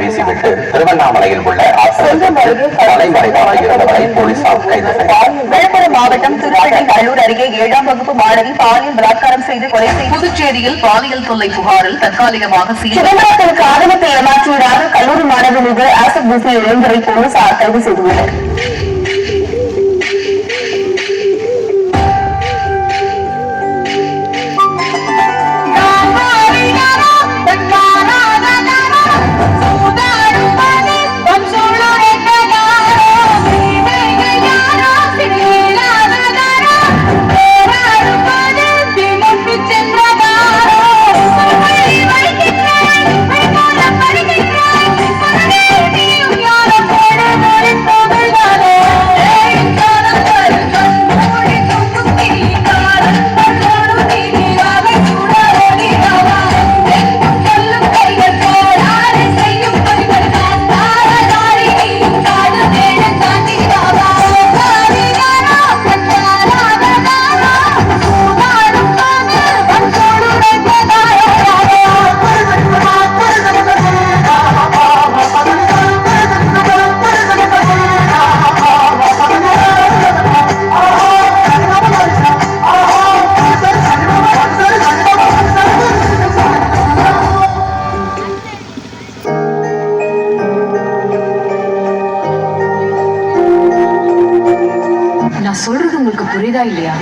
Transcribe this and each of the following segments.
வீசிவிட்டு திருவண்ணாமலையில் உள்ள ஆசிரியர் தலைமறைவாக இருந்தவரை போலீசார் கைது செய்தனர். விழுப்புரம் மாவட்டம் திருப்பதி நல்லூர் அருகே ஏழாம் வகுப்பு மாணவி பாலியல் பலாத்காரம் செய்து கொலை செய்து புதுச்சேரியில் பாலியல் தொல்லை புகாரில் தற்காலிகமாக சிதம்பரத்திற்கு ஆதரத்தை ஏமாற்றியதாக கல்லூரி மாணவி மீது ஆசிட் வீசிய இளைஞரை போலீசார் கைது செய்துள்ளனர். நான் சொல்றது உங்களுக்கு புரியுதா இல்லையா?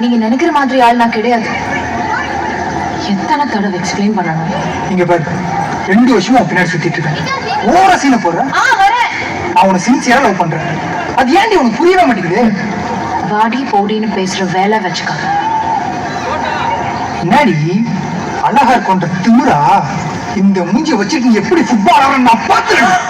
நீங்க நினைக்கிற மாதிரி ஆள் நான் கிடையாது. எத்தனை தடவை எக்ஸ்பிளைன் பண்ணணும்? இங்க பாரு. ரெண்டு வருஷமா பின்னாடி சுத்திட்டு இருக்கேன். ஓர சீனை நான் உன்னை சின்சியரா லவ் பண்றேன். அது ஏன்டி உனக்கு புரியவே மாட்டேங்குது? வாடி போடின்னு பேசுற வேலை வச்சுக்காத முன்னாடி அழகா கொண்ட திமுறா இந்த மூஞ்சிய வச்சுட்டு நீ எப்படி ஃபுட்பால் ஆடுற நான் பார்த்துருக்கேன்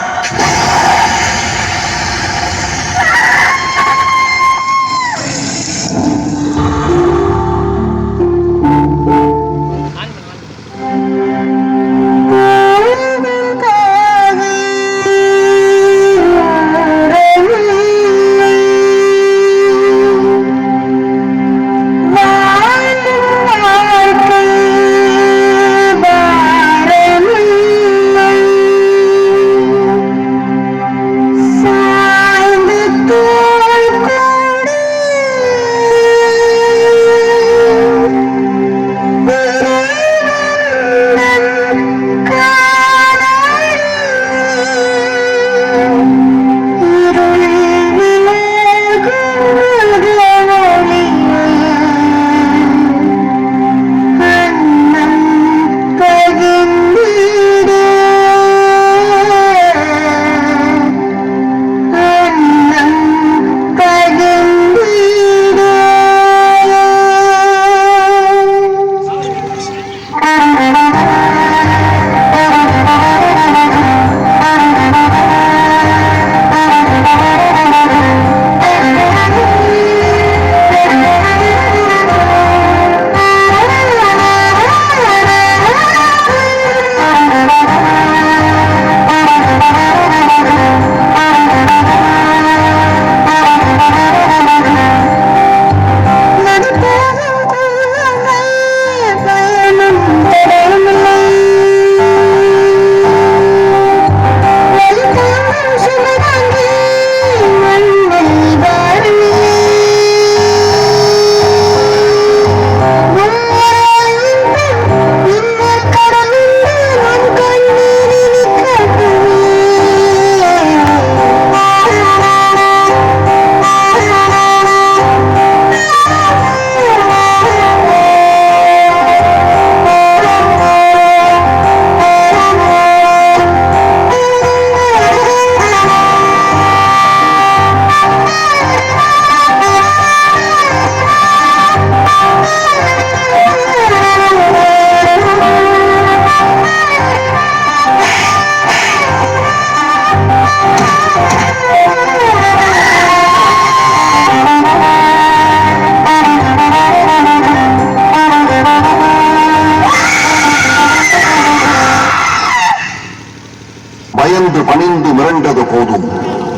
பயந்து பணிந்து மிரண்டது போதும்.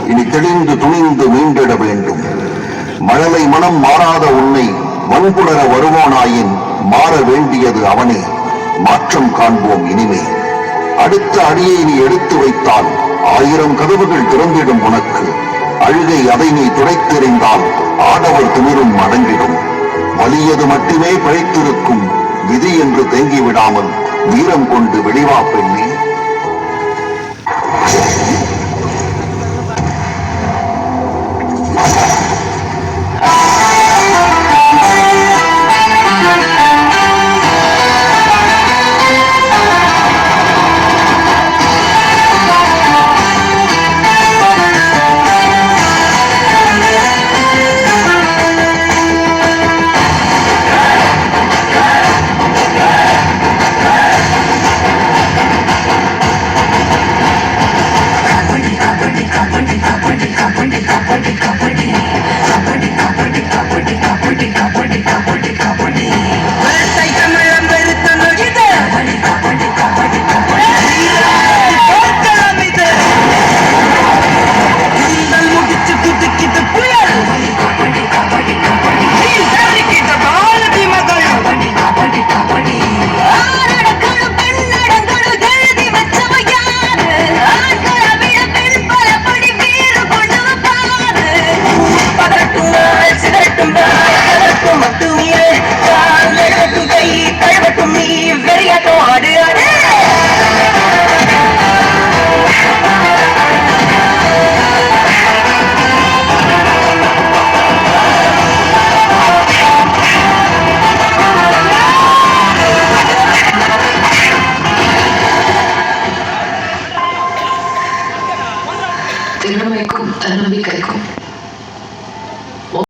இனி தெளிந்து துணிந்து மீண்டிட வேண்டும். மழலை மனம் மாறாத உன்னை வன்புணர வருவானாயின் மாற வேண்டியது அவனே. மாற்றம் காண்போம் இனிமே. அடுத்த அடியை நீ எடுத்து வைத்தால் ஆயிரம் கதவுகள் திறந்திடும் உனக்கு. அழுகை அதை நீ துடைத்தெறிந்தால் ஆடவர் திமிரும் அடங்கிடும். வலியது மட்டுமே பிழைத்திருக்கும் விதி என்று தேங்கி விடாமல் வீரம் கொண்டு வெளிவா பெண்ணே.